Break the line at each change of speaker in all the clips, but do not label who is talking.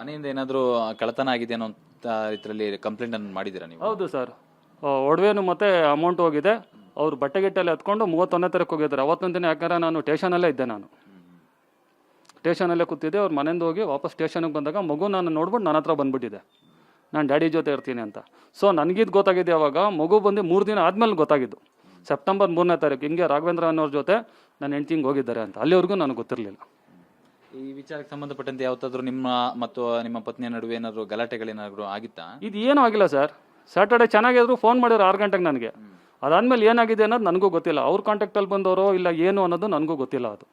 ಮನೆಯಿಂದ ಏನಾದರೂ ಕಳತನ ಆಗಿದೆ ಅನ್ನೋ ಇದರಲ್ಲಿ ಕಂಪ್ಲೇಂಟ್ ಅನ್ನು ಮಾಡಿದ್ದೀರಾ ನೀವು?
ಹೌದು ಸರ್ ಒಡವೆನು ಮತ್ತೆ ಅಮೌಂಟ್ ಹೋಗಿದೆ. ಅವ್ರು ಬಟ್ಟೆಗಿಟ್ಟಲ್ಲಿ ಹತ್ಕೊಂಡು ಮೂವತ್ತೊಂದನೇ ತಾರೀಕು ಹೋಗಿದ್ದಾರೆ. ಅವತ್ತೊಂದು ದಿನ ಯಾಕಂದ್ರೆ ನಾನು ಸ್ಟೇಷನಲ್ಲೇ ಇದ್ದೆ ನಾನು. ಸ್ಟೇಷನಲ್ಲೇ ಕೂತಿದ್ದೆ. ಅವ್ರು ಮನೆಯಿಂದ ಹೋಗಿ ವಾಪಸ್ ಸ್ಟೇಷನ್ಗೆ ಬಂದಾಗ ಮಗು ನಾನು ನೋಡ್ಬಿಟ್ಟು ನನ್ನ ಹತ್ರ ಬಂದ್ಬಿಟ್ಟಿದೆ. ನಾನು ಡ್ಯಾಡಿ ಜೊತೆ ಇರ್ತೀನಿ ಅಂತ. ಸೊ ನನಗಿದ್ದು ಗೊತ್ತಾಗಿದೆ ಅವಾಗ ಮಗು ಬಂದು ಮೂರು ದಿನ ಆದಮೇಲೆ ಗೊತ್ತಾಗಿದ್ದು. ಸೆಪ್ಟೆಂಬರ್ ಮೂರನೇ ತಾರೀಕು. ಹಿಂಗೆ ರಾಘವೇಂದ್ರ ಅನ್ನೋರ ಜೊತೆ ನನ್ನ ಹೆಂಡ್ತಿಂಗೆ ಹೋಗಿದ್ದಾರೆ ಅಂತ. ಅಲ್ಲಿವರೆಗೂ ನನಗೆ ಗೊತ್ತಿರಲಿಲ್ಲ.
ಈ ವಿಚಾರಕ್ಕೆ ಸಂಬಂಧಪಟ್ಟಂತೆ ಯಾವತ್ತಾದ್ರೂ ನಿಮ್ಮ ಮತ್ತು ನಿಮ್ಮ ಪತ್ನಿಯ ನಡುವೆ ಏನಾದ್ರು ಗಲಾಟೆಗಳೇನಾದ್ರು ಆಗಿತ್ತಾ?
ಇದು ಏನೂ ಆಗಿಲ್ಲ ಸರ್. ಸ್ಯಾಟರ್ಡೆ ಚೆನ್ನಾಗಿದ್ರು ಫೋನ್ ಮಾಡಿದ್ರು ಆರು ಗಂಟೆಗೆ ನನಗೆ. ಅದಾದ್ಮೇಲೆ ಏನಾಗಿದೆ ಅನ್ನೋದು ನನಗೂ ಗೊತ್ತಿಲ್ಲ. ಅವ್ರ ಕಾಂಟ್ಯಾಕ್ಟಲ್ಲಿ ಬಂದವರೋ ಇಲ್ಲ ಏನು ಅನ್ನೋದು ನನಗೂ ಗೊತ್ತಿಲ್ಲ ಅದು.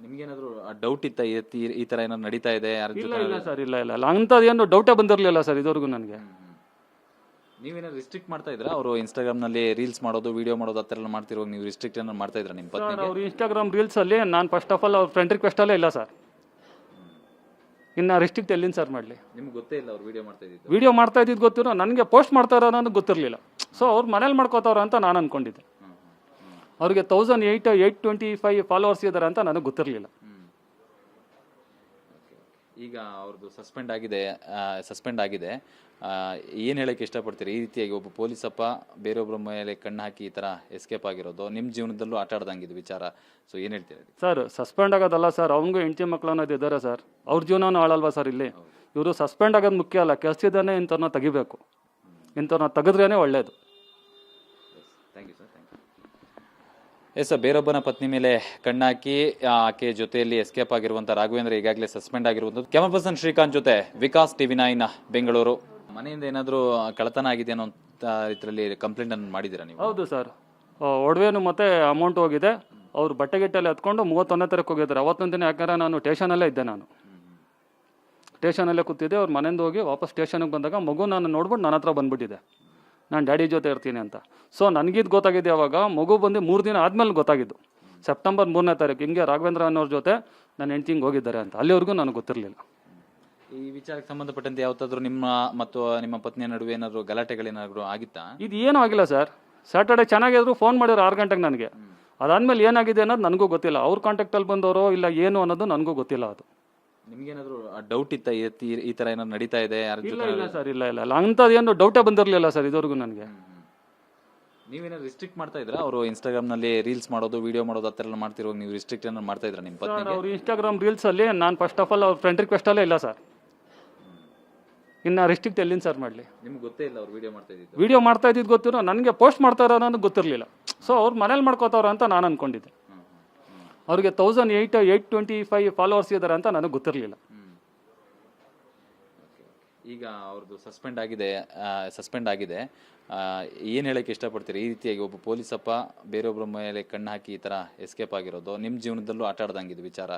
ನಿಮ್ಗೇನಾದ್ರು ಡೌಟ್ ಇತ್ತ? ಈ- ತರ ಏನಾದ್ರು ನಡೀತಾ ಇದೆ? ಯಾರ
ಇಲ್ಲ
ಜೊತೆ
ಇಲ್ಲ ಸರ್ ಇಲ್ಲ ಇಲ್ಲ ಇಲ್ಲ. ಅಂಥದ್ದು ಏನು ಡೌಟೇ ಬಂದಿರಲಿಲ್ಲ ಸರ್ ಇದುವರೆಗೂ ನನಗೆ.
ನೀವೇನಾದ್ರು ರಿಸ್ಟ್ರಿಕ್ಟ್ ಮಾಡ್ತಾ ಇದ್ರಾ? ಅವರು ಇನ್ಸ್ಟಾಗ್ರಾಮ್ನಲ್ಲಿ ರೀಲ್ಸ್ ಮಾಡೋದು ವಿಡಿಯೋ ಮಾಡೋದು ಆ ಥರ ಎಲ್ಲ ಮಾಡ್ತಿರುವಾಗ ನೀವು ರಿಸ್ಟ್ರಿಕ್ಟ್ ಏನಾದ್ರು ಮಾಡ್ತಾ ಇದ್ರಾ ನಿಮ್ಮ ಪತ್ನಿಗೆ?
ಅವ್ರ ರೀಲ್ಸ್ ಅಲ್ಲಿ ನಾನು ಫಸ್ಟ್ ಆಫ್ ಆಲ್ ಅವ್ರ ಫ್ರೆಂಡ್ ರಿಕ್ವೆಸ್ಟಲ್ಲೇ ಇಲ್ಲ ಸರ್. ಇನ್ನು ರಿಸ್ಟ್ರಿಕ್ಟ್ ಎಲ್ಲಿಂದ ಸರ್ ಮಾಡಲಿ?
ನಿಮ್ಗೆ ಗೊತ್ತೇ ಇಲ್ಲ ಅವ್ರು ವಿಡಿಯೋ ಮಾಡ್ತಾ ಇದ್ದಿದ್ದು.
ವಿಡಿಯೋ ಮಾಡ್ತಾ ಇದ್ದಿದ್ದು ಗೊತ್ತಿರೋ ನನಗೆ ಪೋಸ್ಟ್ ಮಾಡ್ತಾ ಇರೋ ಅನ್ನೋದು ಗೊತ್ತಿರಲಿಲ್ಲ. ಸೊ ಅವ್ರು ಮನೇಲಿ ಮಾಡ್ಕೋತಾವ್ರ ಅಂತ ನಾನು ಅನ್ಕೊಂಡಿದ್ದೆ. ಅವ್ರಿಗೆ thousand eight eight twenty five followers ಇದ್ದಾರೆ ಅಂತ ನನಗೆ ಗೊತ್ತಿರಲಿಲ್ಲ.
ಈಗ ಅವ್ರದ್ದು ಸಸ್ಪೆಂಡ್ ಆಗಿದೆ ಸಸ್ಪೆಂಡ್ ಆಗಿದೆ. ಏನು ಹೇಳಕ್ಕೆ ಇಷ್ಟಪಡ್ತೀರಿ? ಈ ರೀತಿಯಾಗಿ ಒಬ್ಬ ಪೊಲೀಸಪ್ಪ ಬೇರೊಬ್ಬರ ಮೇಲೆ ಕಣ್ಣು ಹಾಕಿ ಈ ಥರ ಎಸ್ಕೇಪ್ ಆಗಿರೋದು ನಿಮ್ಮ ಜೀವನದಲ್ಲೂ ಆಟ ಇದು ವಿಚಾರ. ಸೊ ಏನು ಹೇಳ್ತೀರಿ
ಸರ್ ಸಸ್ಪೆಂಡ್ ಆಗೋದಲ್ಲ ಸರ್ ಅವ್ನಿಗೂ ಹೆಂಡತಿ ಮಕ್ಕಳು ಅನ್ನೋದು ಇದ್ದಾರೆ ಸರ್ ಅವ್ರ ಜೀವನನೂ ಹಾಳಲ್ವಾ ಸರ್ ಇಲ್ಲಿ? ಇವರು ಸಸ್ಪೆಂಡ್ ಆಗೋದು ಮುಖ್ಯ ಅಲ್ಲ ಕೆಲಸದಾನೆ ಇಂಥವ್ರನ್ನ ತೆಗಿಬೇಕು. ಇಂಥವ್ರನ್ನ ತೆಗೆದ್ರೇ ಒಳ್ಳೇದು.
ಎಸ್ ಬೇರೊಬ್ಬನ ಪತ್ನಿ ಮೇಲೆ ಕಣ್ಣಾಕಿ ಆಕೆ ಜೊತೆಯಲ್ಲಿ ಎಸ್ಕೇಪ್ ಆಗಿರುವಂತಹ ರಾಘವೇಂದ್ರ ಈಗಾಗಲೇ ಸಸ್ಪೆಂಡ್ ಆಗಿರುವಂಥದ್ದು ಕ್ಯಾಮರಾ ಪರ್ಸನ್ ಶ್ರೀಕಾಂತ್ ಜೊತೆ ವಿಕಾಸ್ ಟಿವಿ ನೈನ್, ಬೆಂಗಳೂರು. ಮನೆಯಿಂದ ಏನಾದರೂ ಕಳತನ ಆಗಿದೆ ಅನ್ನೋ ಇದರಲ್ಲಿ ಕಂಪ್ಲೇಂಟ್ ಅನ್ನು ಮಾಡಿದ್ದೀರಾ ನೀವು?
ಹೌದು, ಸರ್. ಒಡವೆನು ಮತ್ತೆ ಅಮೌಂಟ್ ಹೋಗಿದೆ. ಅವ್ರು ಬಟ್ಟೆಗಿಟ್ಟಲ್ಲಿ ಹತ್ಕೊಂಡು ಮೂವತ್ತೊಂದನೇ ತಾರೀಕು ಹೋಗಿದ್ದಾರೆ. ಅವತ್ತೊಂದು ದಿನ ಯಾಕಂದ್ರೆ ನಾನು ಸ್ಟೇಷನಲ್ಲೇ ಇದ್ದೆ ನಾನು. ಸ್ಟೇಷನಲ್ಲೇ ಕೂತಿದ್ದೆ. ಅವ್ರು ಮನೆಯಿಂದ ಹೋಗಿ ವಾಪಸ್ ಸ್ಟೇಷನ್ಗೆ ಬಂದಾಗ ಮಗು ನಾನು ನೋಡ್ಬಿಟ್ಟು ನನ್ನ ಹತ್ರ ಬಂದ್ಬಿಟ್ಟಿದೆ. ನಾನು ಡ್ಯಾಡಿ ಜೊತೆ ಇರ್ತೀನಿ ಅಂತ. ಸೊ ನನಗಿದ್ದು ಗೊತ್ತಾಗಿದೆ ಅವಾಗ ಮಗು ಬಂದು ಮೂರು ದಿನ ಆದಮೇಲೆ ಗೊತ್ತಾಗಿದ್ದು. ಸೆಪ್ಟೆಂಬರ್ ಮೂರನೇ ತಾರೀಕು ಹಿಂಗೆ ರಾಘವೇಂದ್ರ ಅನ್ನೋರ ಜೊತೆ ನನ್ನ ಹೆಂಡ್ತಿಂಗ್ ಹೋಗಿದ್ದಾರೆ ಅಂತ. ಅಲ್ಲಿವರೆಗೂ ನನಗೆ ಗೊತ್ತಿರಲಿಲ್ಲ.
ಈ ವಿಚಾರಕ್ಕೆ ಸಂಬಂಧಪಟ್ಟಂತೆ ಯಾವತ್ತಾದ್ರೂ ನಿಮ್ಮ ಮತ್ತು ನಿಮ್ಮ ಪತ್ನಿಯ ನಡುವೆ ಏನಾದರೂ ಗಲಾಟೆಗಳೇನಾದರೂ ಆಗಿತ್ತಾ?
ಇದು ಏನೂ ಆಗಿಲ್ಲ ಸರ್. ಸ್ಯಾಟರ್ಡೆ ಚೆನ್ನಾಗಿದ್ರು ಫೋನ್ ಮಾಡಿದ್ರು ಆರು ಗಂಟೆಗೆ ನನಗೆ. ಅದಾದ್ಮೇಲೆ ಏನಾಗಿದೆ ಅನ್ನೋದು ನನಗೂ ಗೊತ್ತಿಲ್ಲ. ಅವ್ರ ಕಾಂಟ್ಯಾಕ್ಟಲ್ಲಿ ಬಂದವರೋ ಇಲ್ಲ ಏನು ಅನ್ನೋದು ನನಗೂ ಗೊತ್ತಿಲ್ಲ ಅದು.
ನಿಮ್ಗೇನಾದ್ರು ಡೌಟ್ ಇತ್ತ? ಈ- ತರ ಏನಾದ್ರು ನಡೀತಾ ಇದೆ? ಯಾರ
ಇಲ್ಲ ಇಲ್ಲ ಸರ್ ಇಲ್ಲ ಇಲ್ಲ ಇಲ್ಲ. ಅಂಥದ್ದು ಏನು ಡೌಟೇ ಬಂದಿರಲಿಲ್ಲ ಸರ್ ಇದುವರೆಗೂ ನನಗೆ.
ನೀವೇನಾದ್ರು ರಿಸ್ಟ್ರಿಕ್ಟ್ ಮಾಡ್ತಾ ಇದ್ರಾ? ಅವರು ಇನ್ಸ್ಟಾಗ್ರಾಮ್ನಲ್ಲಿ ರೀಲ್ಸ್ ಮಾಡೋದು ವಿಡಿಯೋ ಮಾಡೋದು ಆ ಥರ ಎಲ್ಲ ಮಾಡ್ತಿರುವಾಗ ನೀವು ರಿಸ್ಟ್ರಿಕ್ಟ್ ಏನಾದ್ರು ಮಾಡ್ತಾ ಇದ್ರಾ ನಿಮ್ಮ
ಸರ್
ಪತ್ನಿಗೆ?
ಅವ್ರ ಇನ್ಸ್ಟಾಗ್ರಾಮ್ ರೀಲ್ಸಲ್ಲಿ ನಾನು ಫಸ್ಟ್ ಆಫ್ ಆಲ್ ಅವ್ರ ಫ್ರೆಂಡ್ ರಿಕ್ವೆಸ್ಟಲ್ಲೇ ಇಲ್ಲ ಸರ್. ಇನ್ನ ರಿಸ್ಟ್ರಿಕ್ಟ್ ಎಲ್ಲಿಂದ ಸರ್ ಮಾಡ್ಲಿ?
ನಿಮ್ಗೆ ಗೊತ್ತೇ ಇಲ್ಲ ಅವ್ರು ವಿಡಿಯೋ ಮಾಡ್ತಾ ಇದ್ದಿದ್ದು?
ವಿಡಿಯೋ ಮಾಡ್ತಾ ಇದ್ದಿದ್ದು ಗೊತ್ತಿರೋ ನನಗೆ ಪೋಸ್ಟ್ ಮಾಡ್ತಾ ಇರೋ ಅನ್ನೋದು ಗೊತ್ತಿರಲಿಲ್ಲ. ಸೊ ಅವ್ರು ಮನೇಲಿ ಮಾಡ್ಕೋತಾವ್ರ ಅಂತ ನಾನು ಅನ್ಕೊಂಡಿದ್ದೆ. ಅವ್ರಿಗೆ thousand eight eight twenty five followers ಇದ್ದಾರೆ ಅಂತ ನನಗೆ ಗೊತ್ತಿರಲಿಲ್ಲ.
ಈಗ ಅವ್ರದ್ದು ಸಸ್ಪೆಂಡ್ ಆಗಿದೆ ಸಸ್ಪೆಂಡ್ ಆಗಿದೆ. ಏನು ಹೇಳಕ್ಕೆ ಇಷ್ಟಪಡ್ತೀರಿ? ಈ ರೀತಿಯಾಗಿ ಒಬ್ಬ ಪೊಲೀಸಪ್ಪ ಬೇರೊಬ್ಬರ ಮೇಲೆ ಕಣ್ಣು ಹಾಕಿ ಈ ಥರ ಎಸ್ಕೇಪ್ ಆಗಿರೋದು ನಿಮ್ಮ ಜೀವನದಲ್ಲೂ ಆಟ ಇದು ವಿಚಾರ.